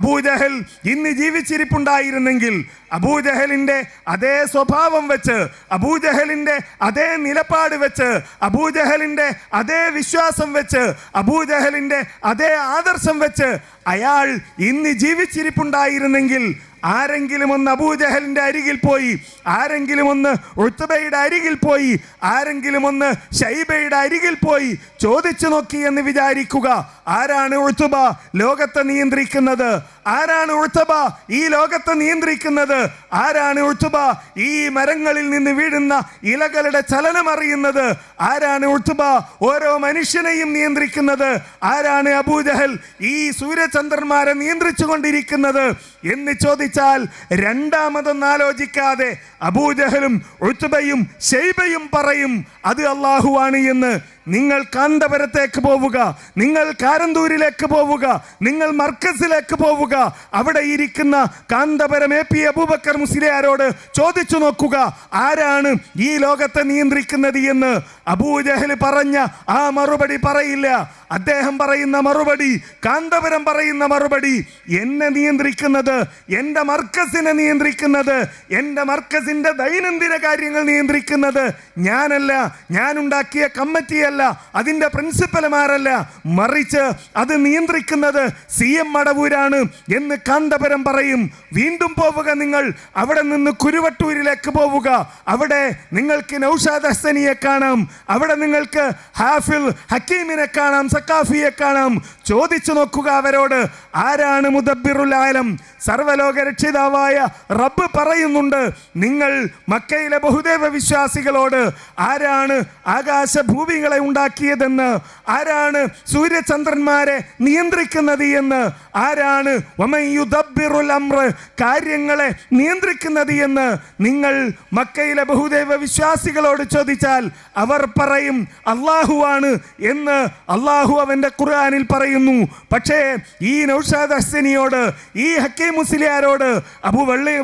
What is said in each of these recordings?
അബൂജഹൽ ഇന്ന് ജീവിച്ചിരിപ്പുണ്ടായിരുന്നെങ്കിൽ അബൂജഹലിന്റെ അതേ സ്വഭാവം വെച്ച് അബൂജഹലിന്റെ അതേ നിലപാട് വെച്ച് അബൂജഹലിന്റെ അതേ വിശ്വാസം വെച്ച് അബൂജഹലിന്റെ അതേ ആദർശം വെച്ച് അയാൾ ഇന്ന് ജീവിച്ചിരിപ്പുണ്ടായിരുന്നെങ്കിൽ ആരെങ്കിലും ഒന്ന് അബൂജഹലിന്റെ അരികിൽ പോയി ആരെങ്കിലും ഒന്ന് ഉത്തബയുടെ അരികിൽ പോയി ആരെങ്കിലും ഒന്ന് ഷൈബയുടെ അരികിൽ പോയി ചോദിച്ചു നോക്കി എന്ന് വിചാരിക്കുക. ആരാണ് ഉഴുത്തുബ ലോകത്തെ നിയന്ത്രിക്കുന്നത് ആരാണ് ഉഴുത്തബ ഈ ലോകത്തെ നിയന്ത്രിക്കുന്നത്? ആരാണ് ഉഴുത്തുബ ഈ മരങ്ങളിൽ നിന്ന് വീഴുന്ന ഇലകളുടെ ചലനം അറിയുന്നത്? ആരാണ് ഉഴുത്തുബ ഓരോ മനുഷ്യനെയും നിയന്ത്രിക്കുന്നത്? ആരാണ് അബൂജഹൽ ഈ സൂര്യചന്ദ്രന്മാരെ നിയന്ത്രിച്ചു കൊണ്ടിരിക്കുന്നത് എന്ന് ചോദിച്ചാൽ രണ്ടാമതൊന്നും ആലോചിക്കാതെ അബൂജഹലും ഉഴുത്തുബയും ഷെയ്ബയും പറയും അത് അള്ളാഹുവാണ് എന്ന് നിങ്ങൾ കാന്തപുരത്തേക്ക് പോവുക നിങ്ങൾ കാരന്തൂരിലേക്ക് പോവുക നിങ്ങൾ മർക്കസിലേക്ക് പോവുക അവിടെ ഇരിക്കുന്ന കാന്തപുരം എ പി അബൂബക്കർ മുസ്ലിയാരോട് ചോദിച്ചു നോക്കുക ആരാണ് ഈ ലോകത്തെ നിയന്ത്രിക്കുന്നത് എന്ന്? അബൂജഹൽ പറഞ്ഞ ആ മറുപടി പറയില്ല. അദ്ദേഹം പറയുന്ന മറുപടി കാന്തപുരം പറയുന്ന മറുപടി എന്നെ നിയന്ത്രിക്കുന്നത് എന്റെ മർക്കസിനെ നിയന്ത്രിക്കുന്നത് എന്റെ മർക്കസിന്റെ ദൈനംദിന കാര്യങ്ങൾ നിയന്ത്രിക്കുന്നത് ഞാനല്ല. ഞാൻ ഉണ്ടാക്കിയ കമ്മിറ്റിയല്ല അതിന്റെ പ്രിൻസിപ്പൽമാരല്ല മറിച്ച് അത് നിയന്ത്രിക്കുന്നത് സി എം മടവൂരാണ് എന്ന് കാന്തപുരം പറയും. വീണ്ടും പോവുക നിങ്ങൾ. അവിടെ നിന്ന് കുരുവട്ടൂരിലേക്ക് പോവുക. അവിടെ നിങ്ങൾക്ക് നൌഷാദ് ഹസനിയെ കാണാം. അവിടെ നിങ്ങൾക്ക് ഹാഫിൽ ഹക്കീമിനെ കാണാം സക്കാഫിയെ കാണാം. ചോദിച്ചു നോക്കുക അവരോട് ആരാണ് മുദബിറുൽ ആലം? സർവലോക രക്ഷിതാവായ റബ്ബ് പറയുന്നുണ്ട് നിങ്ങൾ മക്കയിലെ ബഹുദേവ വിശ്വാസികളോട് ആരാണ് ആകാശ ഭൂമികളെ ഉണ്ടാക്കിയതെന്ന് ആരാണ് സൂര്യചന്ദ്രന്മാരെ നിയന്ത്രിക്കുന്നത് എന്ന് ആരാണ് അംറ് കാര്യങ്ങളെ നിയന്ത്രിക്കുന്നത് എന്ന് നിങ്ങൾ മക്കയിലെ ബഹുദൈവ വിശ്വാസികളോട് ചോദിച്ചാൽ അവർ പറയും അള്ളാഹുവാണ് എന്ന് അള്ളാഹു അവന്റെ ഖുർആാനിൽ പറയുന്നു. പക്ഷേ ഈ നൌഷാദ് അസ്സനിയോട് ഈ ഹക്കീം മുസ്ലിയാരോട് അബു വള്ളി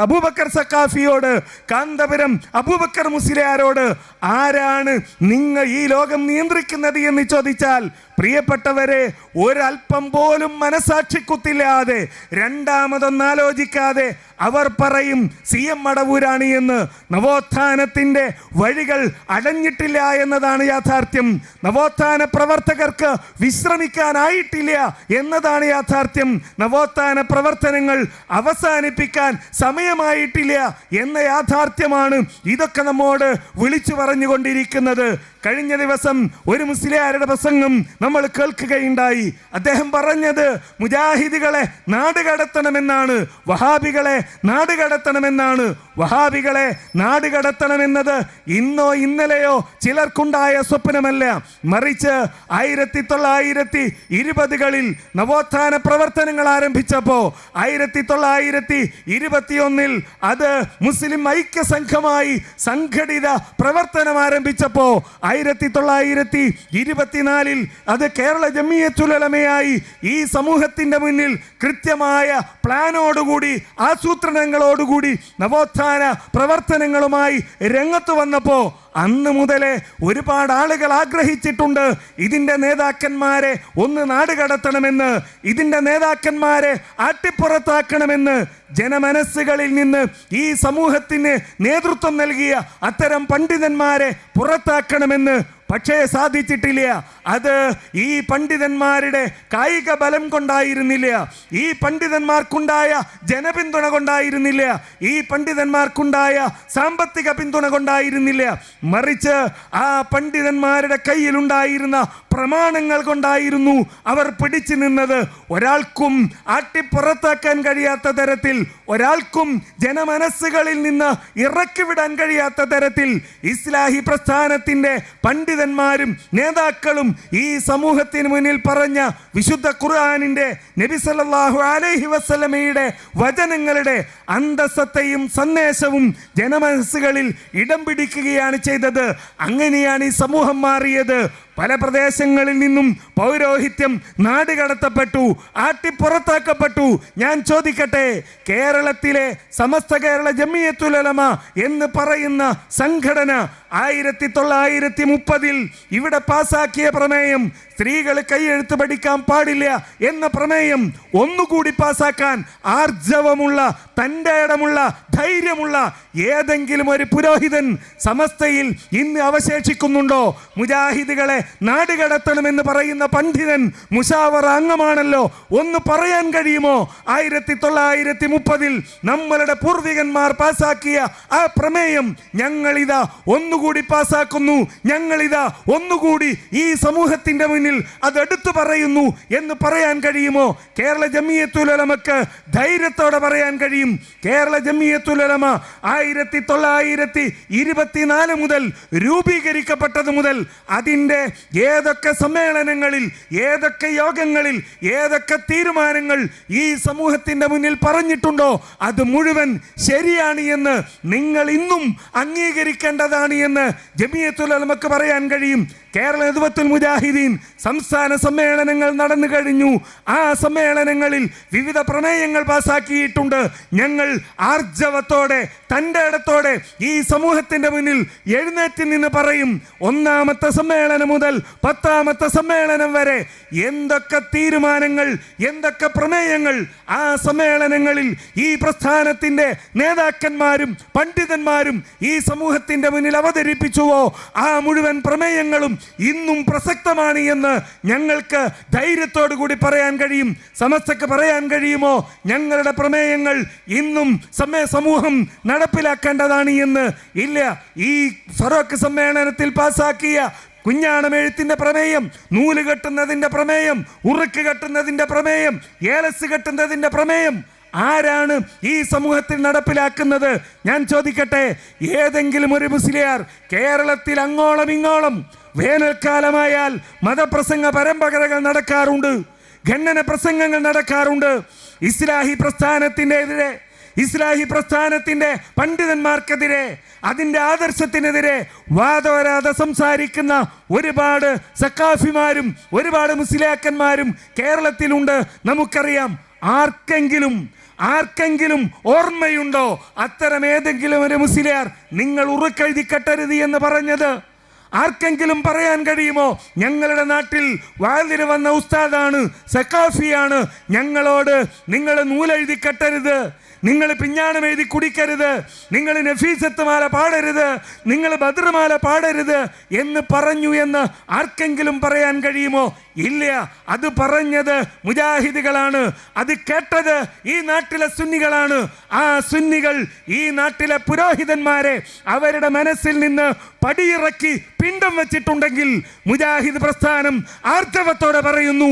അബൂബക്കർ സക്കാഫിയോട് കാന്തപുരം അബൂബക്കർ മുസ്ലിയാരോട് ആരാണ് നിങ്ങൾ ഈ ലോകം നിയന്ത്രിക്കുന്നത് എന്ന് ചോദിച്ചാൽ പ്രിയപ്പെട്ടവരെ ഒരൽപ്പം പോലും മനസാക്ഷിക്കുത്തില്ലാതെ രണ്ടാമതൊന്നും ആലോചിക്കാതെ അവർ പറയും സി എം മടവൂരാണ് എന്ന്. നവോത്ഥാനത്തിന്റെ വഴികൾ അടഞ്ഞിട്ടില്ല എന്നതാണ് യാഥാർത്ഥ്യം. നവോത്ഥാന പ്രവർത്തകർക്ക് വിശ്രമിക്കാനായിട്ടില്ല എന്നതാണ് യാഥാർത്ഥ്യം. നവോത്ഥാന പ്രവർത്തനങ്ങൾ അവസാനിപ്പിക്കാൻ സമയമായിട്ടില്ല എന്ന യാഥാർത്ഥ്യമാണ് ഇതൊക്കെ നമ്മോട് വിളിച്ചു പറഞ്ഞുകൊണ്ടിരിക്കുന്നത്. കഴിഞ്ഞ ദിവസം ഒരു മുസ്ലിയാരുടെ പ്രസംഗം നമ്മൾ കേൾക്കുകയുണ്ടായി. അദ്ദേഹം പറഞ്ഞത് മുജാഹിദികളെ നാട് കടത്തണമെന്നാണ് വഹാബികളെ നാട് കടത്തണമെന്നാണ് വഹാബികളെ നാട് കടത്തണമെന്നത് ഇന്നോ ഇന്നലെയോ ചിലർക്കുണ്ടായ സ്വപ്നമല്ല. മറിച്ച് ആയിരത്തി തൊള്ളായിരത്തി ഇരുപതുകളിൽ നവോത്ഥാന പ്രവർത്തനങ്ങൾ ആരംഭിച്ചപ്പോൾ ആയിരത്തി തൊള്ളായിരത്തി ഇരുപത്തിയൊന്നിൽ അത് മുസ്ലിം ഐക്യ സംഘമായി സംഘടിത പ്രവർത്തനം ആരംഭിച്ചപ്പോൾ ആയിരത്തി തൊള്ളായിരത്തി ഇരുപത്തിനാലിൽ അത് കേരള ജമിയത്തുലമയായി ഈ സമൂഹത്തിന്റെ മുന്നിൽ കൃത്യമായ പ്ലാനോടുകൂടി ആസൂത്രണങ്ങളോടുകൂടി നവോത്ഥാന പ്രവർത്തനങ്ങളുമായി രംഗത്ത് വന്നപ്പോൾ അന്ന് മുതലേ ഒരുപാട് ആളുകൾ ആഗ്രഹിച്ചിട്ടുണ്ട് ഇതിന്റെ നേതാക്കന്മാരെ ഒന്ന് നാട് കടത്തണമെന്ന് ഇതിന്റെ നേതാക്കന്മാരെ ആട്ടിപ്പുറത്താക്കണമെന്ന് ജനമനസ്സുകളിൽ നിന്ന് ഈ സമൂഹത്തിന് നേതൃത്വം നൽകിയ അത്തരം പണ്ഡിതന്മാരെ പുറത്താക്കണമെന്ന് പക്ഷേ സാധിച്ചിട്ടില്ല. അത് ഈ പണ്ഡിതന്മാരുടെ കായിക ബലം കൊണ്ടായിരുന്നില്ല. ഈ പണ്ഡിതന്മാർക്കുണ്ടായ ജനപിന്തുണ കൊണ്ടായിരുന്നില്ല. ഈ പണ്ഡിതന്മാർക്കുണ്ടായ സാമ്പത്തിക പിന്തുണ കൊണ്ടായിരുന്നില്ല. മറിച്ച് ആ പണ്ഡിതന്മാരുടെ കയ്യിലുണ്ടായിരുന്ന പ്രമാണങ്ങൾ കൊണ്ടായിരുന്നു അവർ പിടിച്ചു നിന്നത്. ഒരാൾക്കും ആട്ടിപ്പുറത്താക്കാൻ കഴിയാത്ത തരത്തിൽ ഒരാൾക്കും ജനമനസ്സുകളിൽ നിന്ന് ഇറക്കിവിടാൻ കഴിയാത്ത തരത്തിൽ ഇസ്ലാഹി പ്രസ്ഥാനത്തിന്റെ പണ്ഡിതന്മാരും നേതാക്കളും ഈ സമൂഹത്തിന് മുന്നിൽ പറഞ്ഞ വിശുദ്ധ ഖുർആാനിന്റെ നബി സല്ലല്ലാഹു അലൈഹി വസ്ലമയുടെ വചനങ്ങളുടെ അന്തസ്സത്തെയും സന്ദേശവും ജനമനസ്സുകളിൽ ഇടം പിടിക്കുകയാണ് ചെയ്തത്. അങ്ങനെയാണ് ഈ സമൂഹം മാറിയത്. പല പ്രദേശങ്ങളിൽ നിന്നും പൗരോഹിത്യം നാടുകടത്തപ്പെട്ടു ആട്ടിപ്പുറത്താക്കപ്പെട്ടു. ഞാൻ ചോദിക്കട്ടെ കേരളത്തിലെ സമസ്ത കേരള ജമിയത്തുലമ എന്ന് പറയുന്ന സംഘടന ആയിരത്തി തൊള്ളായിരത്തി മുപ്പതിൽ ഇവിടെ പാസാക്കിയ പ്രമേയം സ്ത്രീകൾ കൈയെഴുത്ത് പഠിക്കാൻ പാടില്ല എന്ന പ്രമേയം ഒന്നുകൂടി പാസാക്കാൻ ആർജവമുള്ള തന്റെ ഇടമുള്ള ധൈര്യമുള്ള ഏതെങ്കിലും ഒരു പുരോഹിതൻ സമസ്തയിൽ ഇന്ന് അവശേഷിക്കുന്നുണ്ടോ? മുജാഹിദുകളെ നാടുകടത്തണമെന്ന് പറയുന്ന പണ്ഡിതൻ മുഷാവറ അംഗമാണല്ലോ. ഒന്ന് പറയാൻ കഴിയുമോ? ആയിരത്തി തൊള്ളായിരത്തി മുപ്പതിൽ നമ്മളുടെ പൂർവികന്മാർ പാസാക്കിയ ആ പ്രമേയം ഞങ്ങളിതാ ഒന്നുകൂടി പാസാക്കുന്നു. ഞങ്ങളിതാ ഒന്നുകൂടി ഈ സമൂഹത്തിന്റെ മുന്നിൽ അത് എടുത്തു പറയുന്നു എന്ന് പറയാൻ കഴിയുമോ? കേരള ജമിയത്തുലമക്ക് ധൈര്യത്തോടെ പറയാൻ കഴിയും. കേരള ജമിയത്തുലമ ആയിരത്തി തൊള്ളായിരത്തി ഇരുപത്തിനാല് മുതൽ രൂപീകരിക്കപ്പെട്ടത് മുതൽ അതിന്റെ ഏതൊക്കെ സമ്മേളനങ്ങളിൽ ഏതൊക്കെ യോഗങ്ങളിൽ ഏതൊക്കെ തീരുമാനങ്ങൾ ഈ സമൂഹത്തിന്റെ മുന്നിൽ പറഞ്ഞിട്ടുണ്ടോ? അത് മുഴുവൻ ശരിയാണ് എന്ന് നിങ്ങൾ ഇന്നും അംഗീകരിക്കേണ്ടതാണ് എന്ന് ജമിയത്തുലമക്ക് പറയാൻ കഴിയും. കേരള യുവത്തുൽ മുജാഹിദീൻ സംസ്ഥാന സമ്മേളനങ്ങൾ നടന്നു കഴിഞ്ഞു. ആ സമ്മേളനങ്ങളിൽ വിവിധ പ്രമേയങ്ങൾ പാസാക്കിയിട്ടുണ്ട്. ഞങ്ങൾ ആർജവത്തോടെ തന്റെ ഇടത്തോടെ ഈ സമൂഹത്തിന്റെ മുന്നിൽ എഴുന്നേറ്റ് നിന്ന് പറയും ഒന്നാമത്തെ സമ്മേളനം മുതൽ പത്താമത്തെ സമ്മേളനം വരെ എന്തൊക്കെ തീരുമാനങ്ങൾ എന്തൊക്കെ പ്രമേയങ്ങൾ ആ സമ്മേളനങ്ങളിൽ ഈ പ്രസ്ഥാനത്തിന്റെ നേതാക്കന്മാരും പണ്ഡിതന്മാരും ഈ സമൂഹത്തിന്റെ മുന്നിൽ അവതരിപ്പിച്ചുവോ? ആ മുഴുവൻ പ്രമേയങ്ങളും ഇന്നും പ്രസക്തമാണ് എന്ന് ഞങ്ങൾക്ക് ധൈര്യത്തോടു കൂടി പറയാൻ കഴിയും. സമസ്തക്ക് പറയാൻ കഴിയുമോ? ഞങ്ങളുടെ പ്രമേയങ്ങൾ ഇന്നും സമയ സമൂഹം നടപ്പിലാക്കേണ്ടതാണ് എന്ന് ഇല്ല. ഈ ഫറോക്ക് സമ്മേളനത്തിൽ പാസാക്കിയ കുഞ്ഞാണമെഴുത്തിന്റെ പ്രമേയം നൂൽ കെട്ടുന്നതിന്റെ പ്രമേയം ഉറുക്ക് കെട്ടുന്നതിന്റെ പ്രമേയം ഏലസ് കെട്ടുന്നതിന്റെ പ്രമേയം ആരാണ് ഈ സമൂഹത്തിൽ നടപ്പിലാക്കുന്നത്? ഞാൻ ചോദിക്കട്ടെ? ഏതെങ്കിലും ഒരു മുസ്ലിയാർ കേരളത്തിൽ അങ്ങോളം ഇങ്ങോളം വേനൽക്കാലമായാൽ മതപ്രസംഗ പരമ്പരകൾ നടക്കാറുണ്ട് ഖണ്ഡന പ്രസംഗങ്ങൾ നടക്കാറുണ്ട്. ഇസ്ലാഹി പ്രസ്ഥാനത്തിന്റെ എതിരെ ഇസ്ലാഹി പ്രസ്ഥാനത്തിന്റെ പണ്ഡിതന്മാർക്കെതിരെ അതിന്റെ ആദർശത്തിനെതിരെ വാദോരാതെ സംസാരിക്കുന്ന ഒരുപാട് സക്കാഫിമാരും ഒരുപാട് മുസ്ലിയാക്കന്മാരും കേരളത്തിലുണ്ട്. നമുക്കറിയാം ആർക്കെങ്കിലും ആർക്കെങ്കിലും ഓർമ്മയുണ്ടോ? അത്തരം ഏതെങ്കിലും ഒരു മുസ്ലിയാർ നിങ്ങൾ ഉറുക്കെഴുതി കെട്ടരുത് എന്ന് പറഞ്ഞത്? ആർക്കെങ്കിലും പറയാൻ കഴിയുമോ? ഞങ്ങളുടെ നാട്ടിൽ വാതിന് വന്ന ഉസ്താദാണ് സക്കാഫിയാണ് ഞങ്ങളോട് നിങ്ങൾ നൂലെഴുതി കെട്ടരുത് നിങ്ങൾ പിഞ്ഞാണം എഴുതി കുടിക്കരുത് നിങ്ങൾ നഫീസത്ത് മാല പാടരുത് നിങ്ങൾ ഭദ്രമാല പാടരുത് എന്ന് പറഞ്ഞു എന്ന് ആർക്കെങ്കിലും പറയാൻ കഴിയുമോ? ഇല്ല. അത് പറഞ്ഞത് മുജാഹിദുകളാണ്. അത് കേട്ടത് ഈ നാട്ടിലെ സുന്നികളാണ്. ആ സുന്നികൾ ഈ നാട്ടിലെ പുരോഹിതന്മാരെ അവരുടെ മനസ്സിൽ നിന്ന് പടിയിറക്കി പിണ്ടം വെച്ചിട്ടുണ്ടെങ്കിൽ മുജാഹിദ് പ്രസ്ഥാനം ആർത്തവത്തോടെ പറയുന്നു.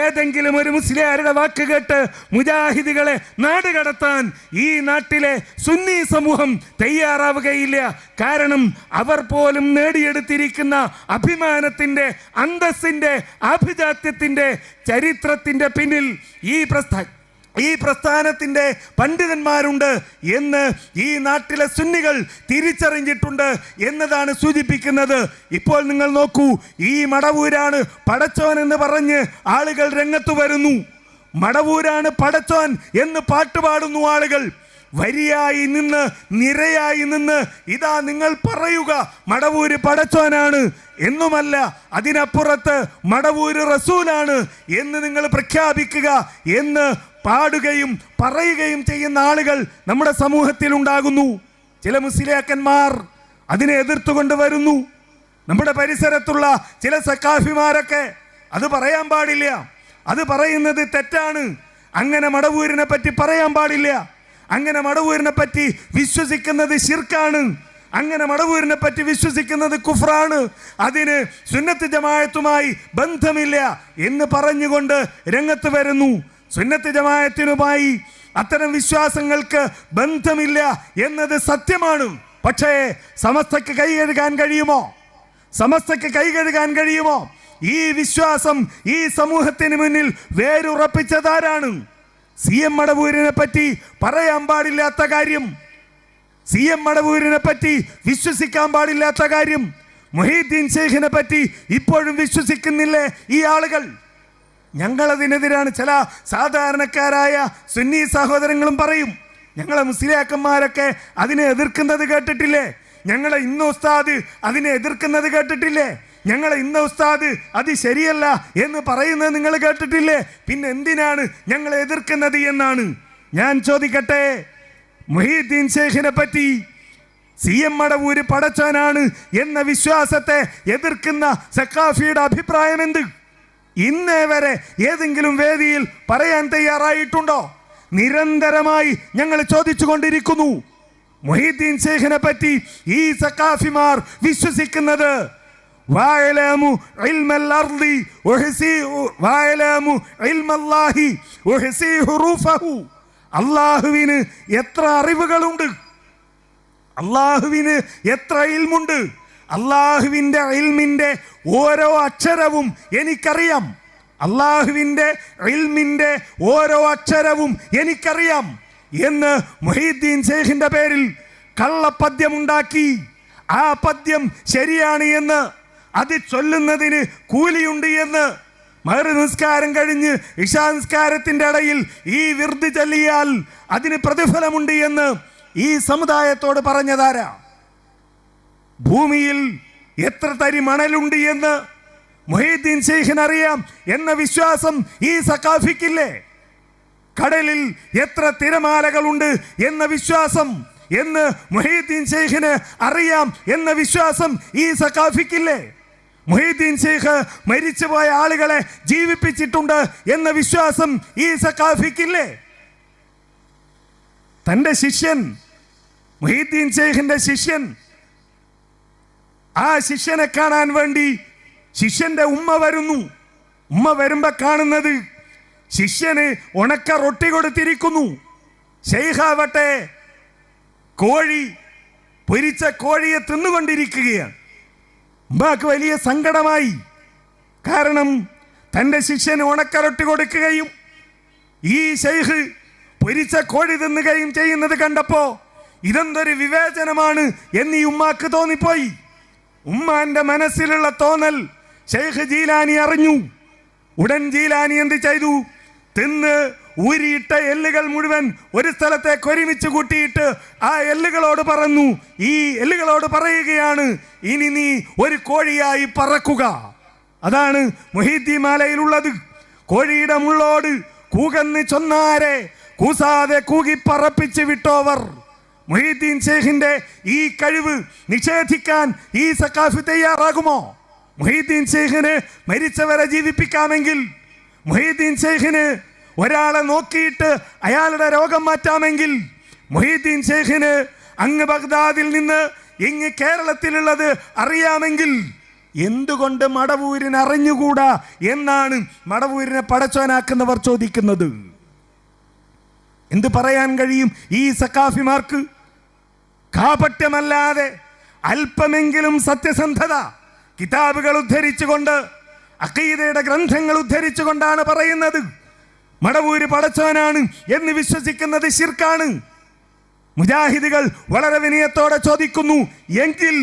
ഏതെങ്കിലും ഒരു മുസ്ലിയാരുടെ വാക്ക് കേട്ട് മുജാഹിദുകളെ നാട് കടത്താൻ ഈ നാട്ടിലെ സുന്നി സമൂഹം തയ്യാറാവുകയില്ല. കാരണം അവർ പോലും നേടിയെടുത്തിരിക്കുന്ന അഭിമാനത്തിന്റെ അന്തസ്സിന്റെ ആഭിജാത്യത്തിന്റെ ചരിത്രത്തിന്റെ പിന്നിൽ ഈ പ്രസ്ഥാ ഈ പ്രസ്ഥാനത്തിന്റെ പണ്ഡിതന്മാരുണ്ട് എന്ന് ഈ നാട്ടിലെ സുന്നികൾ തിരിച്ചറിഞ്ഞിട്ടുണ്ട് എന്നതാണ് സൂചിപ്പിക്കുന്നത്. ഇപ്പോൾ നിങ്ങൾ നോക്കൂ ഈ മടവൂരാണ് പടച്ചോൻ എന്ന് പറഞ്ഞ് ആളുകൾ രംഗത്ത് വരുന്നു. മടവൂരാണ് പടച്ചോൻ എന്ന് പാട്ടുപാടുന്നു ആളുകൾ. വരിയായി നിന്ന് നിരയായി നിന്ന് ഇതാ നിങ്ങൾ പറയുക മടവൂര് പടച്ചോനാണ് എന്നുമല്ല അതിനപ്പുറത്ത് മടവൂര് റസൂലാണ് എന്ന് നിങ്ങൾ പ്രഖ്യാപിക്കുക എന്ന് പാടുകയും പറയുകയും ചെയ്യുന്ന ആളുകൾ നമ്മുടെ സമൂഹത്തിൽ ഉണ്ടാകുന്നു. ചില മുസ്ലിയാക്കന്മാർ അതിനെ എതിർത്തുകൊണ്ട് വരുന്നു. നമ്മുടെ പരിസരത്തുള്ള ചില സക്കാഫിമാരൊക്കെ അത് പറയാൻ പാടില്ല. അത് പറയുന്നത് തെറ്റാണ്. അങ്ങനെ മടവൂരിനെ പറ്റി പറയാൻ പാടില്ല. അങ്ങനെ മടവൂരിനെ പറ്റി വിശ്വസിക്കുന്നത് ശിർക്കാണ്. അങ്ങനെ മടവൂരിനെ പറ്റി വിശ്വസിക്കുന്നത് കുഫ്രാണ്. അതിന് സുന്നത്ത് ജമായത്തുമായി ബന്ധമില്ല എന്ന് പറഞ്ഞുകൊണ്ട് രംഗത്ത് വരുന്നു. സുന്നത്ത് ജമായത്തിനുമായി അത്തരം വിശ്വാസങ്ങൾക്ക് ബന്ധമില്ല എന്നത് സത്യമാണ്. പക്ഷേ സമസ്തക്ക് കൈ കഴുകാൻ കഴിയുമോ? സമസ്തക്ക് കൈ കഴുകാൻ കഴിയുമോ? ഈ വിശ്വാസം ഈ സമൂഹത്തിന് മുന്നിൽ വേരുറപ്പിച്ചതാരാണ്? സി എം മടവൂരിനെ പറ്റി പറയാൻ പാടില്ലാത്ത കാര്യം. സി എം മടവൂരിനെ പറ്റി വിശ്വസിക്കാൻ പാടില്ലാത്ത കാര്യം. മൊഹീദ്ദീൻ ഷെയ്ഖിനെ പറ്റി ഇപ്പോഴും വിശ്വസിക്കുന്നില്ലേ ഈ ആളുകൾ? ഞങ്ങളതിനെതിരാണ് ചില സാധാരണക്കാരായ സുന്നി സഹോദരങ്ങളും പറയും. ഞങ്ങളെ മുസ്ലിയാക്കന്മാരൊക്കെ അതിനെ എതിർക്കുന്നത് കേട്ടിട്ടില്ലേ? ഞങ്ങളെ ഇന്ന ഉസ്താദ് അതിനെ എതിർക്കുന്നത് കേട്ടിട്ടില്ലേ? ഞങ്ങളെ ഇന്ന ഉസ്താദ് അത് ശരിയല്ല എന്ന് പറയുന്നത് നിങ്ങൾ കേട്ടിട്ടില്ലേ? പിന്നെ എന്തിനാണ് ഞങ്ങളെ എതിർക്കുന്നത് എന്നാണ്? ഞാൻ ചോദിക്കട്ടെ. മൊഹീദ്ദീൻ ശേഖിനെ പറ്റി സി എം മടവൂര് പടച്ചവനാണ് എന്ന വിശ്വാസത്തെ എതിർക്കുന്ന സക്കാഫിയുടെ അഭിപ്രായം എന്ത് ഇന്നേ വരെ ഏതെങ്കിലും വേദിയിൽ പറയാൻ തയ്യാറായിട്ടുണ്ടോ? നിരന്തരമായി ഞങ്ങൾ ചോദിച്ചു കൊണ്ടിരിക്കുന്നു മൊഹീദ്ദീൻ ശേഖിനെ പറ്റി ഈ സക്കാഫിമാർ വിശ്വസിക്കുന്നത് അള്ളാഹുവിന് എത്ര അറിവുകളുണ്ട്? അള്ളാഹുവിന് എത്ര ഇൽമുണ്ട്? അള്ളാഹുവിന്റെ ഇൽമിന്റെ ഓരോ അക്ഷരവും എനിക്കറിയാം. അള്ളാഹുവിന്റെ ഇൽമിന്റെ ഓരോ അക്ഷരവും എനിക്കറിയാം എന്ന് മൊഹീദ്ദീൻ ഷെയ്ഖിന്റെ പേരിൽ കള്ളപ്പദ്യമുണ്ടാക്കി. ആ പദ്യം ശരിയാണ് എന്ന് അത് ചൊല്ലുന്നതിന് കൂലിയുണ്ട് എന്ന്. മഹർ നിസ്കാരം കഴിഞ്ഞ് ഇഷാ നിസ്കാരത്തിന്റെ ഇടയിൽ ഈ വിർദ്ധി ചൊല്ലിയാൽ അതിന് പ്രതിഫലമുണ്ട് എന്ന് ഈ സമുദായത്തോട് പറഞ്ഞതാരാ? ഭൂമിയിൽ എത്ര തരി മണലുണ്ട് എന്ന് മൊഹീദ്ദീൻ ഷെയ്ഖിന് അറിയാം എന്ന വിശ്വാസം ഈ സക്കാഫിക്കില്ലേ കടലിൽ എത്ര തിരമാലകളുണ്ട് എന്ന വിശ്വാസം എന്ന് മൊഹീദ്ദീൻ ഷെയ്ഖിന് അറിയാം എന്ന വിശ്വാസം ഈ സക്കാഫിക്കില്ലേ മൊഹീദ്ദീൻ ഷെയ്ഖ് മരിച്ചുപോയ ആളുകളെ ജീവിപ്പിച്ചിട്ടുണ്ട് എന്ന വിശ്വാസം ഈ സക്കാഫിക്കില്ലേ തന്റെ ശിഷ്യൻ മൊഹീദ്ദീൻ ശേഖിന്റെ ശിഷ്യൻ ആ ശിഷ്യനെ കാണാൻ വേണ്ടി ശിഷ്യന്റെ ഉമ്മ വരുന്നു. ഉമ്മ വരുമ്പോ കാണുന്നത് ശിഷ്യന് ഉണക്ക റൊട്ടി കൊടുത്തിരിക്കുന്നു. ഷെയ്ഖാവട്ടെ കോഴി പൊരിച്ച കോഴിയെ തിന്നുകൊണ്ടിരിക്കുകയാണ്. ഉമ്മാക്ക് വലിയ സങ്കടമായി. കാരണം തന്റെ ശിഷ്യന് ഉണക്കറൊട്ടി കൊടുക്കുകയും ഈ ഷെയ്ഖ് പൊരിച്ച കോഴി തിന്നുകയും ചെയ്യുന്നത് കണ്ടപ്പോ ഇതെന്തൊരു വിവേചനമാണ് എന്ന് ഈ ഉമ്മാക്ക് തോന്നിപ്പോയി. ഉമ്മാന്റെ മനസ്സിലുള്ള തോന്നൽ ഷെയ്ഖ് ജീലാനി അറിഞ്ഞു. ഉടൻ ജീലാനി എന്ത് ചെയ്തു? തിന്ന് ഊരിയിട്ട എല്ലുകൾ മുഴുവൻ ഒരു സ്ഥലത്തേക്ക് ഒരുമിച്ച് കൂട്ടിയിട്ട് ആ എല്ലുകളോട് പറഞ്ഞു. ഈ എല്ലുകളോട് പറയുകയാണ് ഇനി നീ ഒരു കോഴിയായി പറക്കുക. അതാണ് മൊഹീദ്ദി മാലയിലുള്ളത്. കോഴിയുടെ മുള്ളോട് കൂകന്ന് ചൊന്നാരെ കൂസാതെ കൂകി പറപ്പിച്ച് വിട്ടോവർ. മൊഹീദ്ദീൻ ഷെയ്ഖിന്റെ ഈ കഴിവ് നിഷേധിക്കാൻ ഈ സക്കാഫ് തയ്യാറാകുമോ? മൊഹീദ്ദീൻ ഷെയ്ഖിന് മരിച്ചവരെ ജീവിപ്പിക്കാമെങ്കിൽ മൊഹീദ്ദീൻ ഷെയ്ഖിന് ഒരാളെ നോക്കിയിട്ട് അയാളുടെ രോഗം മാറ്റാമെങ്കിൽ മൊഹീദ്ദീൻ ഷെയ്ഖിന് അങ്ങ് ബഗ്ദാദിൽ നിന്ന് ഇങ്ങ് കേരളത്തിലുള്ളത് അറിയാമെങ്കിൽ എന്തുകൊണ്ട് മടവൂരിനെ അറിഞ്ഞുകൂടാ എന്നാണ് മടവൂരിനെ പടച്ചോനാക്കുന്നവർ ചോദിക്കുന്നത്? എന്ത് പറയാൻ കഴിയും ഈ സക്കാഫിമാർക്ക് കാപട്യമല്ലാതെ അല്പമെങ്കിലും സത്യസന്ധത കിതാബുകൾ ഉദ്ധരിച്ചുകൊണ്ട് അക്കീതയുടെ ഗ്രന്ഥങ്ങൾ ഉദ്ധരിച്ചുകൊണ്ടാണ് പറയുന്നത്. മടവൂര് പടച്ചവനാണ് എന്ന് വിശ്വസിക്കുന്നത് ശിർക്കാണ്. മുജാഹിദികൾ വളരെ വിനയത്തോടെ ചോദിക്കുന്നു എങ്കിൽ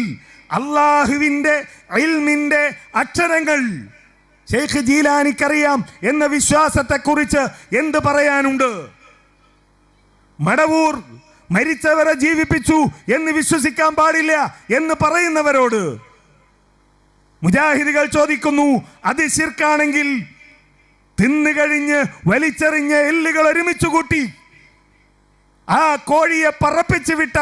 അള്ളാഹുവിന്റെ ഇൽമിന്റെ അക്ഷരങ്ങൾ ഷെയ്ഖ് ജീലാനിക്കറിയാം എന്ന വിശ്വാസത്തെക്കുറിച്ച് എന്ത് പറയാനുണ്ട്? മടവൂർ മരിച്ചവരെ ജീവിപ്പിച്ചു എന്ന് വിശ്വസിക്കാൻ പാടില്ല എന്ന് പറയുന്നവരോട് മുജാഹിദികൾ ചോദിക്കുന്നു അത് ശിർക്കാണെങ്കിൽ തിന്നുകഴിഞ്ഞ് വലിച്ചെറിഞ്ഞ എല്ലുകൾ ഒരുമിച്ച് കൂട്ടി ആ കോഴിയെ പറപ്പിച്ചു വിട്ട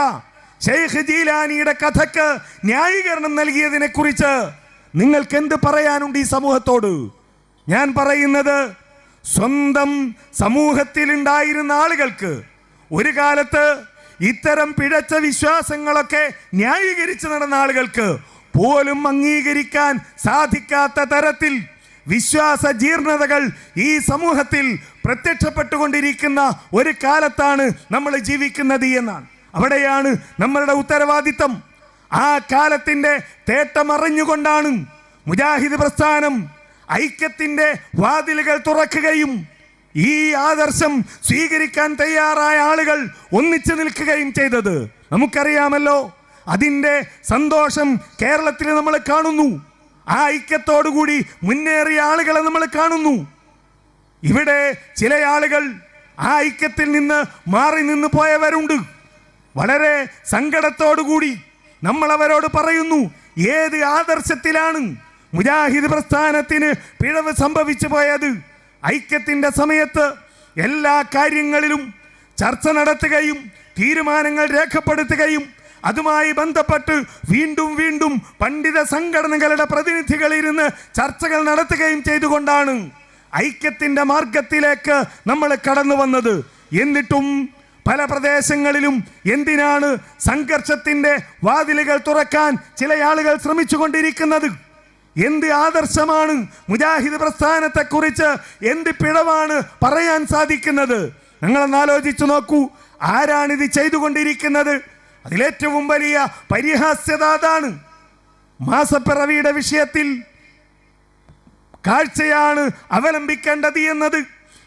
ഷെയ്ഖ് ജീലാനിയുടെ കഥക്ക് ന്യായീകരണം നൽകിയതിനെ കുറിച്ച് നിങ്ങൾക്ക് എന്ത് പറയാനുണ്ട് ഈ സമൂഹത്തോട്? ഞാൻ പറയുന്നത് സ്വന്തം സമൂഹത്തിലുണ്ടായിരുന്ന ആളുകൾക്ക് ഒരു കാലത്ത് ഇത്തരം പിഴച്ച വിശ്വാസങ്ങളൊക്കെ ന്യായീകരിച്ച് നടന്ന ആളുകൾക്ക് പോലും അംഗീകരിക്കാൻ സാധിക്കാത്ത തരത്തിൽ വിശ്വാസ ജീർണതകൾ ഈ സമൂഹത്തിൽ പ്രത്യക്ഷപ്പെട്ടുകൊണ്ടിരിക്കുന്ന ഒരു കാലത്താണ് നമ്മൾ ജീവിക്കുന്നത് എന്നാണ്. അവിടെയാണ് നമ്മളുടെ ഉത്തരവാദിത്തം. ആ കാലത്തിന്റെ തേട്ടമറിഞ്ഞുകൊണ്ടാണ് മുജാഹിദ് പ്രസ്ഥാനം ഐക്യത്തിന്റെ വാതിലുകൾ തുറക്കുകയും ഈ ആദർശം സ്വീകരിക്കാൻ തയ്യാറായ ആളുകൾ ഒന്നിച്ചു നിൽക്കുകയും ചെയ്തത്. നമുക്കറിയാമല്ലോ അതിന്റെ സന്തോഷം കേരളത്തിൽ നമ്മൾ കാണുന്നു. ആ ഐക്യത്തോടുകൂടി മുന്നേറിയ ആളുകളെ നമ്മൾ കാണുന്നു. ഇവിടെ ചില ആളുകൾ ആ ഐക്യത്തിൽ നിന്ന് മാറി നിന്ന് പോയവരുണ്ട്. വളരെ സങ്കടത്തോടുകൂടി നമ്മൾ അവരോട് പറയുന്നു ഏത് ആദർശത്തിലാണ് മുജാഹിദ് പ്രസ്ഥാനത്തിന് പിഴവ് സംഭവിച്ചു പോയത്? ഐക്യത്തിന്റെ സമയത്ത് എല്ലാ കാര്യങ്ങളിലും ചർച്ച നടത്തുകയും തീരുമാനങ്ങൾ രേഖപ്പെടുത്തുകയും അതുമായി ബന്ധപ്പെട്ട് വീണ്ടും വീണ്ടും പണ്ഡിത സംഘടനകളുടെ പ്രതിനിധികളിരുന്ന് ചർച്ചകൾ നടത്തുകയും ചെയ്തുകൊണ്ടാണ് ഐക്യത്തിന്റെ മാർഗത്തിലേക്ക് നമ്മൾ കടന്നു വന്നത്. എന്നിട്ടും പല പ്രദേശങ്ങളിലും എന്തിനാണ് സംഘർഷത്തിന്റെ വാതിലുകൾ തുറക്കാൻ ചില ആളുകൾ ശ്രമിച്ചുകൊണ്ടിരിക്കുന്നത്? എന്ത് ആദർശമാണ് മുജാഹിദ് പ്രസ്ഥാനത്തെ കുറിച്ച് എന്ത് പിഴവാണ് പറയാൻ സാധിക്കുന്നത്? നിങ്ങളൊന്ന് ആലോചിച്ചു നോക്കൂ. ആരാണിത് ചെയ്തുകൊണ്ടിരിക്കുന്നത്? അതിലേറ്റവും വലിയ പരിഹാസ്യത അതാണ്. മാസപ്പിറവിയുടെ വിഷയത്തിൽ കാഴ്ചയാണ് അവലംബിക്കേണ്ടത് എന്നത്.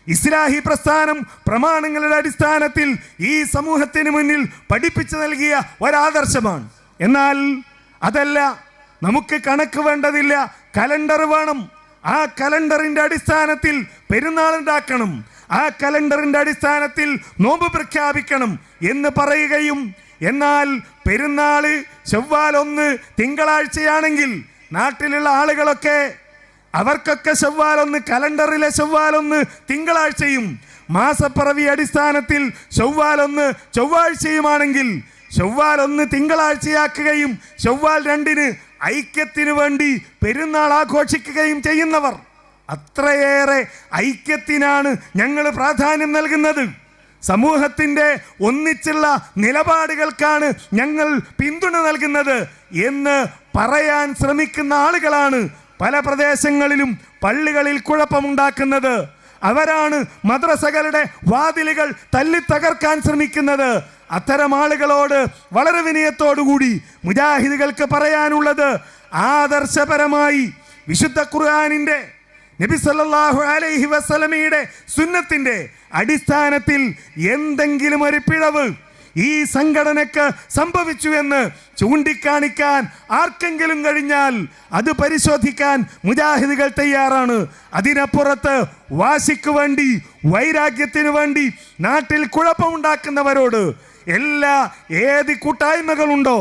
ഇസ്ലാഹി പ്രസ്ഥാനം പ്രമാണങ്ങളുടെ അടിസ്ഥാനത്തിൽ ഈ സമൂഹത്തിന് മുന്നിൽ പഠിപ്പിച്ചു നൽകിയ ഒരാദർശമാണ്. എന്നാൽ അതല്ല നമുക്ക് കണക്ക് വേണ്ടതില്ല. കലണ്ടർ വേണം. ആ കലണ്ടറിന്റെ അടിസ്ഥാനത്തിൽ പെരുന്നാൾ ഉണ്ടാക്കണം. ആ കലണ്ടറിന്റെ അടിസ്ഥാനത്തിൽ നോമ്പ് പ്രഖ്യാപിക്കണം എന്ന് പറയുകയും എന്നാൽ പെരുന്നാൾ ചൊവ്വാൽ ഒന്ന് തിങ്കളാഴ്ചയാണെങ്കിൽ നാട്ടിലുള്ള ആളുകളൊക്കെ അവർക്കൊക്കെ ചൊവ്വാലൊന്ന് കലണ്ടറിലെ ചൊവ്വാലൊന്ന് തിങ്കളാഴ്ചയും മാസപ്പിറവി അടിസ്ഥാനത്തിൽ ചൊവ്വാലൊന്ന് ചൊവ്വാഴ്ചയുമാണെങ്കിൽ ചൊവ്വാൽ ഒന്ന് തിങ്കളാഴ്ചയാക്കുകയും ചൊവ്വാൽ രണ്ടിന് ഐക്യത്തിനു വേണ്ടി പെരുന്നാൾ ആഘോഷിക്കുകയും ചെയ്യുന്നവർ അത്രയേറെ ഐക്യത്തിനാണ് ഞങ്ങൾ പ്രാധാന്യം നൽകുന്നത്. സമൂഹത്തിന്റെ ഒന്നിച്ചുള്ള നിലപാടുകൾക്കാണ് ഞങ്ങൾ പിന്തുണ നൽകുന്നത് എന്ന് പറയാൻ ശ്രമിക്കുന്ന ആളുകളാണ് പല പ്രദേശങ്ങളിലും പള്ളികളിൽ കുഴപ്പമുണ്ടാക്കുന്നത്. അവരാണ് മദ്രസകളുടെ വാതിലുകൾ തല്ലി തകർക്കാൻ ശ്രമിക്കുന്നത്. അത്തരം ആളുകളോട് വളരെ വിനയത്തോടുകൂടി മുജാഹിദുകൾക്ക് പറയാനുള്ളത് ആദർശപരമായി വിശുദ്ധ ഖുർആാനിന്റെ നബി സല്ലല്ലാഹു അലൈഹി വസല്ലമയുടെ സുന്നത്തിന്റെ അടിസ്ഥാനത്തിൽ എന്തെങ്കിലും ഒരു പിഴവ് ഈ സംഘടനയ്ക്ക് സംഭവിച്ചു എന്ന് ചൂണ്ടിക്കാണിക്കാൻ ആർക്കെങ്കിലും കഴിഞ്ഞാൽ അത് പരിശോധിക്കാൻ മുജാഹിദുകൾ തയ്യാറാണ്. അതിനപ്പുറത്ത് വാശിക്ക് വേണ്ടി വൈരാഗ്യത്തിന് വേണ്ടി നാട്ടിൽ കുഴപ്പമുണ്ടാക്കുന്നവരോട് എല്ലാ ഏത് കൂട്ടായ്മകളുണ്ടോ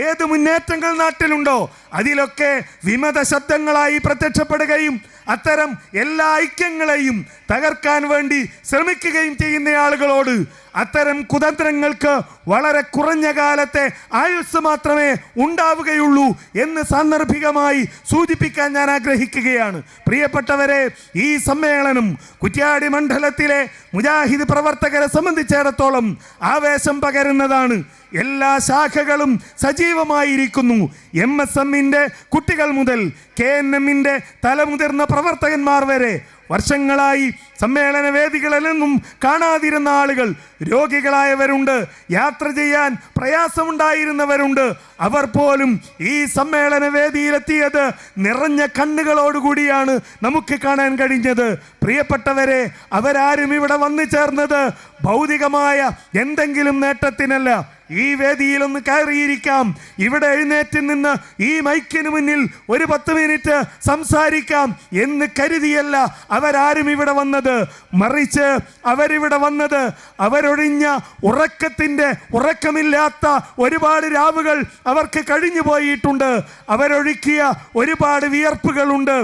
ഏത് മുന്നേറ്റങ്ങൾ നാട്ടിലുണ്ടോ അതിലൊക്കെ വിമത ശബ്ദങ്ങളായി പ്രത്യക്ഷപ്പെടുകയും അത്തരം എല്ലാ ഐക്യങ്ങളെയും തകർക്കാൻ വേണ്ടി ശ്രമിക്കുകയും ചെയ്യുന്ന ആളുകളോട് അത്തരം കുതന്ത്രങ്ങൾക്ക് വളരെ കുറഞ്ഞ കാലത്തെ ആയുസ് മാത്രമേ ഉണ്ടാവുകയുള്ളൂ എന്ന് സാന്ദർഭികമായി സൂചിപ്പിക്കാൻ ഞാൻ ആഗ്രഹിക്കുകയാണ്. പ്രിയപ്പെട്ടവരെ ഈ സമ്മേളനം കുറ്റ്യാടി മണ്ഡലത്തിലെ മുജാഹിദ് പ്രവർത്തകരെ സംബന്ധിച്ചിടത്തോളം ആവേശം പകരുന്നതാണ്. എല്ലാ ശാഖകളും സജീവമായിരിക്കുന്നു. എം എസ് എമ്മിന്റെ കുട്ടികൾ മുതൽ കെ എൻ എമ്മിന്റെ തലമുതിർന്ന പ്രവർത്തകന്മാർ വരെ വർഷങ്ങളായി സമ്മേളന വേദികളിൽ നിന്നും കാണാതിരുന്ന ആളുകൾ രോഗികളായവരുണ്ട്. യാത്ര ചെയ്യാൻ പ്രയാസമുണ്ടായിരുന്നവരുണ്ട്. അവർ പോലും ഈ സമ്മേളന വേദിയിലെത്തിയത് നിറഞ്ഞ കണ്ണുകളോടുകൂടിയാണ് നമുക്ക് കാണാൻ കഴിഞ്ഞത്. പ്രിയപ്പെട്ടവരെ അവരാരും ഇവിടെ വന്നു ചേർന്നത് ഭൗതികമായ എന്തെങ്കിലും നേട്ടത്തിനല്ല. ഈ വേദിയിൽ ഒന്ന് കയറിയിരിക്കാം. ഇവിടെ എഴുന്നേറ്റ് നിന്ന് ഈ മൈക്കിന് മുന്നിൽ ഒരു പത്ത് മിനിറ്റ് സംസാരിക്കാം എന്ന് കരുതിയല്ല അവരാരും ഇവിടെ വന്നത് മറിച്ച് അവരിവിടെ വന്നത് അവരൊഴിഞ്ഞ ഉറക്കത്തിന്റെ ഉറക്കമില്ലാത്ത ഒരുപാട് രാവുകൾ അവർക്ക് കഴിഞ്ഞു പോയിട്ടുണ്ട്. അവരൊഴുക്കിയ ഒരുപാട് വിയർപ്പുകളുണ്ട്.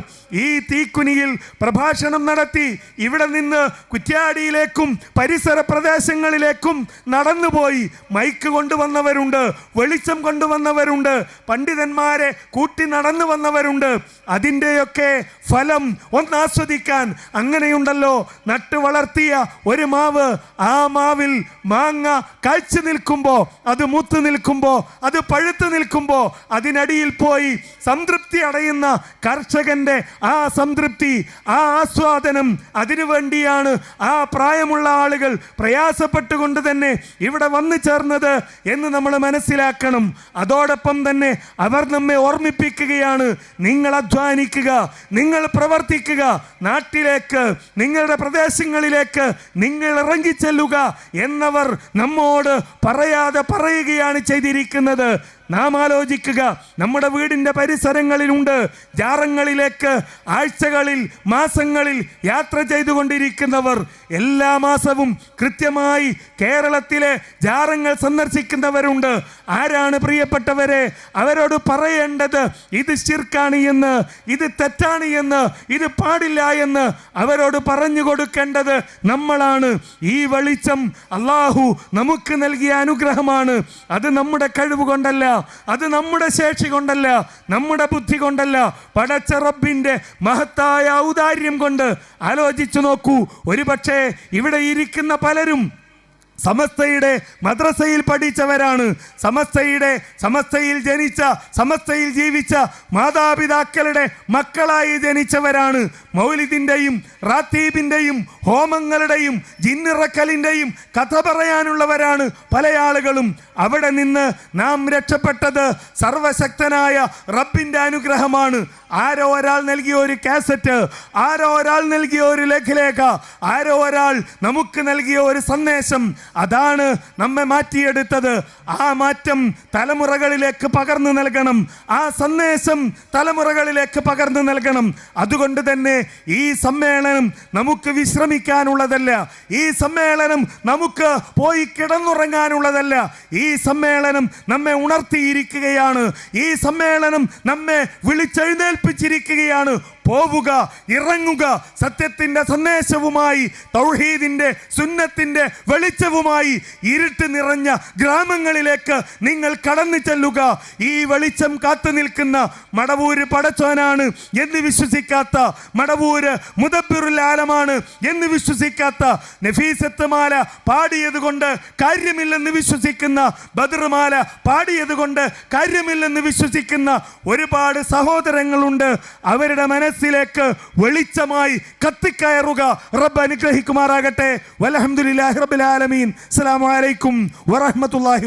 ഈ തീക്കുനിയിൽ പ്രഭാഷണം നടത്തി ഇവിടെ നിന്ന് കുറ്റ്യാടിയിലേക്കും പരിസര പ്രദേശങ്ങളിലേക്കും നടന്നുപോയി. മൈക്ക് കൊണ്ടുവന്നവരുണ്ട് വെളിച്ചം കൊണ്ടുവന്നവരുണ്ട് പണ്ഡിതന്മാരെ കൂട്ടി നടന്നു വന്നവരുണ്ട് അതിന്റെയൊക്കെ ഫലം ഒന്നാസ്വദിക്കാൻ അങ്ങനെയുണ്ടല്ലോ. നട്ടു വളർത്തിയ ഒരു മാവ് ആ മാവിൽ മാങ്ങ കാഴ്ച നിൽക്കുമ്പോൾ അത് മൂത്ത് നിൽക്കുമ്പോൾ അത് പഴുത്ത് നിൽക്കുമ്പോൾ അതിനടിയിൽ പോയി സംതൃപ്തി അടയുന്ന കർഷകന്റെ ആ സംതൃപ്തി ആ ആസ്വാദനം അതിനു വേണ്ടിയാണ് ആ പ്രായമുള്ള ആളുകൾ പ്രയാസപ്പെട്ടുകൊണ്ട് തന്നെ ഇവിടെ വന്നു ചേർന്നത് എന്ന് നമ്മൾ മനസ്സിലാക്കണം. അതോടൊപ്പം തന്നെ അവർ നമ്മെ ഓർമ്മിപ്പിക്കുകയാണ്. നിങ്ങൾ അധ്വാനിക്കുക നിങ്ങൾ പ്രവർത്തിക്കുക നാട്ടിലേക്ക് നിങ്ങളുടെ പ്രദേശങ്ങളിലേക്ക് നിങ്ങൾ ഇറങ്ങിച്ചെല്ലുക എന്നവർ നമ്മോട് പറയാതെ പറയുകയാണ് ചെയ്തിരിക്കുന്നത്. നാം ആലോചിക്കുക. നമ്മുടെ വീടിന്റെ പരിസരങ്ങളിലുണ്ട്. ജാറങ്ങളിലേക്ക് ആഴ്ചകളിൽ മാസങ്ങളിൽ യാത്ര ചെയ്തുകൊണ്ടിരിക്കുന്നവർ എല്ലാ മാസവും കൃത്യമായി കേരളത്തിലെ ജാറങ്ങൾ സന്ദർശിക്കുന്നവരുണ്ട്. ആരാണ് പ്രിയപ്പെട്ടവരെ? അവരോട് പറയേണ്ടത് ഇത് ശിർക്കാണ് എന്ന് ഇത് തെറ്റാണ് എന്ന് ഇത് പാടില്ല എന്ന് അവരോട് പറഞ്ഞു കൊടുക്കേണ്ടത് നമ്മളാണ്. ഈ വെളിച്ചം അള്ളാഹു നമുക്ക് നൽകിയ അനുഗ്രഹമാണ്. അത് നമ്മുടെ കഴിവ് കൊണ്ടല്ല അത് നമ്മുടെ ശേഷി കൊണ്ടല്ല നമ്മുടെ ബുദ്ധി കൊണ്ടല്ല. പടച്ച റബ്ബിന്റെ മഹത്തായ ഔദാര്യം കൊണ്ട് ആലോചിച്ചു നോക്കൂ. ഒരുപക്ഷേ ഇവിടെ ഇരിക്കുന്ന പലരും സമസ്തയുടെ മദ്രസയിൽ പഠിച്ചവരാണ്. സമസ്തയുടെ സമസ്തയിൽ ജനിച്ച സമസ്തയിൽ ജീവിച്ച മാതാപിതാക്കളുടെ മക്കളായി ജനിച്ചവരാണ്. മൗലിദിന്റെയും റാത്തീബിന്റെയും ഹോമങ്ങളുടെയും ജിന്നിറക്കലിന്റെയും കഥ പറയാനുള്ളവരാണ് പല ആളുകളും. അവിടെ നിന്ന് നാം രക്ഷപ്പെട്ടത് സർവശക്തനായ റബ്ബിന്റെ അനുഗ്രഹമാണ്. ആരോ ഒരാൾ നൽകിയ ഒരു കാസറ്റ് ആരോ ഒരാൾ നൽകിയ ഒരു ലഘുലേഖ ആരോ ഒരാൾ നമുക്ക് നൽകിയ ഒരു സന്ദേശം അതാണ് നമ്മെ മാറ്റിയെടുത്തത്. ആ മാറ്റം തലമുറകളിലേക്ക് പകർന്നു നൽകണം. ആ സന്ദേശം തലമുറകളിലേക്ക് പകർന്നു നൽകണം. അതുകൊണ്ട് തന്നെ ഈ സമ്മേളനം നമുക്ക് വിശ്രമിക്കാനുള്ളതല്ല. ഈ സമ്മേളനം നമുക്ക് പോയി കിടന്നുറങ്ങാനുള്ളതല്ല. ഈ സമ്മേളനം നമ്മെ ഉണർത്തിയിരിക്കുകയാണ്. ഈ സമ്മേളനം നമ്മെ വിളിച്ചെഴുന്നേൽപ്പിച്ചിരിക്കുകയാണ്. പോവുക ഇറങ്ങുക സത്യത്തിന്റെ സന്ദേശവുമായി തൗഹീദിന്റെ സുന്നത്തിന്റെ വെളിച്ചവുമായി ഇരുട്ട് നിറഞ്ഞ ഗ്രാമങ്ങളിലേക്ക് നിങ്ങൾ കടന്നു ചെല്ലുക. ഈ വെളിച്ചം കാത്തു നിൽക്കുന്ന മടവൂര് പടച്ചോനാണ് എന്ന് വിശ്വസിക്കാത്ത മടവൂര് മുതപ്പിറുൽ ആലമാണ് എന്ന് വിശ്വസിക്കാത്ത നഫീസത്ത് മാല പാടിയത് കൊണ്ട് കാര്യമില്ലെന്ന് വിശ്വസിക്കുന്ന ബദർമാല പാടിയത് കൊണ്ട് കാര്യമില്ലെന്ന് വിശ്വസിക്കുന്ന ഒരുപാട് സഹോദരങ്ങളുണ്ട്. അവരുടെ മനസ്സിലേക്ക് വെളിച്ചമായി കത്തിക്കയറുക. റബ്ബ് അനുഗ്രഹിക്കുമാറാകട്ടെ. വലഹമുല്ലാഹി റബ്ബിൽ ആലമീൻ. അസ്സലാമു അലൈക്കും വറഹ്മത്തുള്ളാഹി